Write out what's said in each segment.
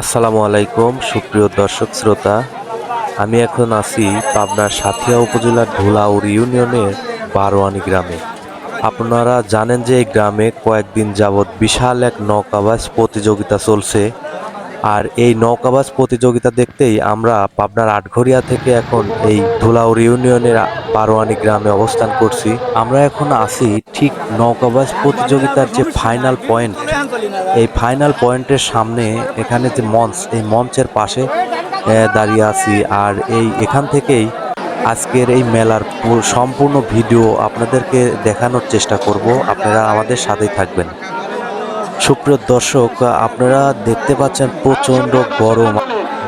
আসসালামু আলাইকুম, সুপ্রিয় দর্শক শ্রোতা। আমি এখন আছি পাবনার সাথিয়া উপজেলার ধুলাউর ইউনিয়নের বারোয়ানি গ্রামে। আপনারা জানেন যে এই গ্রামে কয়েকদিন যাবৎ বিশাল এক নৌকাবাজ প্রতিযোগিতা চলছে। আর এই নৌকাবাজ প্রতিযোগিতা দেখতেই আমরা পাবনার আটঘরিয়া থেকে এখন এই ধুলাউর ইউনিয়নের বারোয়ানি গ্রামে অবস্থান করছি। আমরা এখন আছি ঠিক নৌকাবাজ প্রতিযোগিতার যে ফাইনাল পয়েন্ট এই ফাইনাল পয়েন্টের সামনে এখানে যে মঞ্চ, এই মঞ্চের পাশে দাঁড়িয়ে আছি। আর এই এখান থেকেই আজকের এই মেলার সম্পূর্ণ ভিডিও আপনাদেরকে দেখানোর চেষ্টা করব। আপনারা আমাদের সাথেই থাকবেন। সুপ্রিয় দর্শক, আপনারা দেখতে পাচ্ছেন প্রচণ্ড গরম।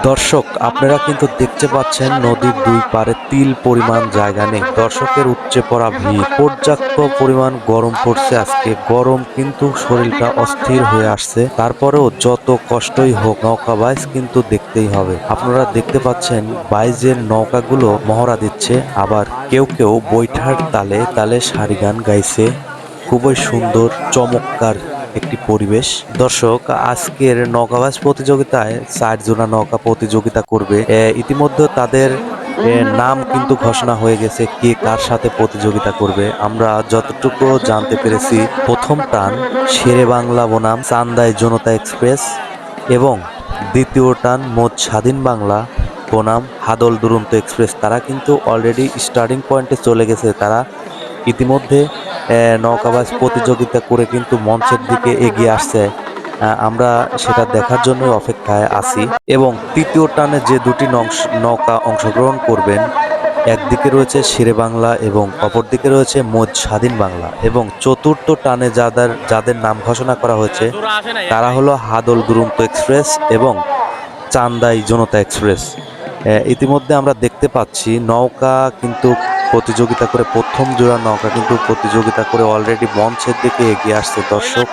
দর্শক, আপনারা কিন্তু দেখতে পাচ্ছেন নদীর দুই পারে তিল পরিমাণ জায়গা নেই। দর্শকের উচ্চে পড়া ভিড়। পর্যাপ্ত পরিমাণ গরম পড়ছে আজকে। গরম কিন্তু শরীরটা অস্থির হয়ে আসছে। তারপরেও যত কষ্টই হোক, নৌকা বাইজ কিন্তু দেখতেই হবে। আপনারা দেখতে পাচ্ছেন বাইজের নৌকাগুলো মহড়া দিচ্ছে। আবার কেউ কেউ বৈঠার তালে তালে সারি গান গাইছে। খুবই সুন্দর, চমৎকার একটি পরিবেশ। দর্শক, আজকের নৌকাবাজ প্রতিযোগিতায় চার জোড়া নৌকা প্রতিযোগিতা করবে। ইতিমধ্যে তাদের নাম কিন্তু ঘোষণা হয়ে গেছে কে কার সাথে প্রতিযোগিতা করবে। আমরা যতটুকু জানতে পেরেছি, প্রথম টান শেরে বাংলা বনাম চান্দাই জনতা এক্সপ্রেস এবং দ্বিতীয় টান মোট স্বাধীন বাংলা বনাম হাদল দুরন্ত এক্সপ্রেস। তারা কিন্তু অলরেডি স্টার্টিং পয়েন্টে চলে গেছে। তারা ইতিমধ্যে নৌকাবাজ প্রতিযোগিতা করে কিন্তু মঞ্চের দিকে এগিয়ে আসছে। আমরা সেটা দেখার জন্য অপেক্ষায় আছি। এবং তৃতীয় টানে যে দুটি নৌকা অংশগ্রহণ করবেন, একদিকে রয়েছে শেরে বাংলা এবং অপরদিকে রয়েছে মোজ স্বাধীন বাংলা। এবং চতুর্থ টানে যাদের যাদের নাম ঘোষণা করা হয়েছে, তারা হলো হাদল দুরন্ত এক্সপ্রেস এবং চান্দাই জনতা এক্সপ্রেস। ইতিমধ্যে আমরা দেখতে পাচ্ছি নৌকা কিন্তু প্রতিযোগিতা করে প্রথম জোড়া নৌকা কিন্তু প্রতিযোগিতা করে অলরেডি মঞ্চের দিকে এগিয়ে আসছে দর্শক।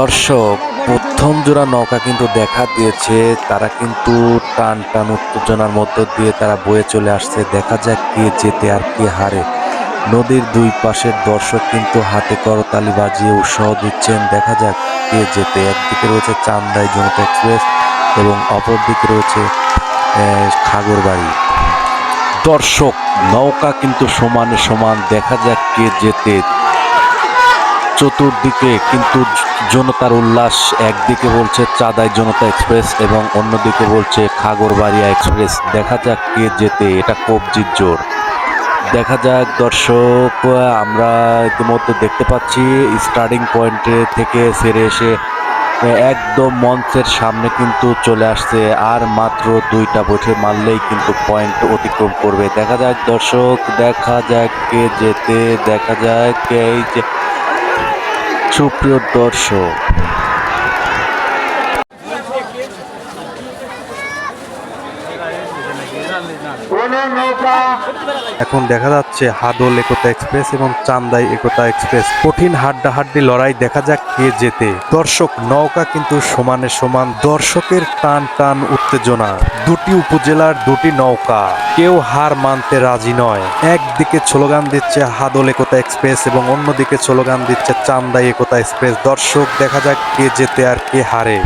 দর্শক প্রথম জোড়া নৌকা কিন্তু দেখা দিয়েছে তারা কিন্তু টান টান উত্তেজনার মধ্য দিয়ে তারা বয়ে চলে আসছে। দেখা যাক কে জেতে আর কে হারে। নদীর দুই পাশের দর্শক কিন্তু হাতে করতালি বাজিয়ে উৎসাহ দিচ্ছেন। দেখা যাক কে জেতে। একদিকে রয়েছে চান্দাই জনতা এক্সপ্রেস এবং অপরদিকে রয়েছে খাগড়বাড়ি। দর্শক, নৌকা কিন্তু সমানে সমান দেখা যাক কে যেতে চতুর্দিকে কিন্তু জনতার উল্লাস, একদিকে বলছে চাঁদাই জনতা এক্সপ্রেস এবং অন্যদিকে বলছে খাগরবাড়িয়া এক্সপ্রেস। দেখা যাক কে যেতে এটা কবজির জোর। দেখা যাক দর্শক, আমরা ইতিমধ্যে দেখতে পাচ্ছি স্টার্টিং পয়েন্টে থেকে সেরে এসে একদম মঞ্চের সামনে কিন্তু চলে আসছে, আর মাত্র দুইটা বসে মারলেই কিন্তু পয়েন্ট অতিক্রম করবে। দেখা যাক দর্শক, দেখা যাক কে যেতে দেখা যাক এই যে সুপ্রিয় দর্শক। এখন দেখা যাচ্ছে হাদল একতা এক্সপ্রেস এবং চান্দাই একতা এক্সপ্রেস। কঠিন হাড্ডাহাড্ডি লড়াই দেখা যাক কে জেতে। দর্শক, নৌকা কিন্তু সমানে সমান, দর্শকের টান টান উত্তেজনা। দুটি উপজেলার দুটি নৌকা, কেউ হার মানতে রাজি নয়। একদিকে স্লোগান দিচ্ছে হাদল একতা এক্সপ্রেস এবং অন্যদিকে স্লোগান দিচ্ছে চান্দাই একতা এক্সপ্রেস। দর্শক, দেখা যাক কে জেতে আর কে হারে।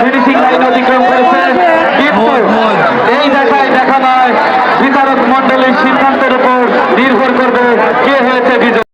ফিনিশিং লাইন অতিক্রম করেছে কিন্তু এই দেখায় দেখা নয় বিচারক মন্ডলীর সিদ্ধান্তের উপর নির্ভর করবে কে হয়েছে বিজয়।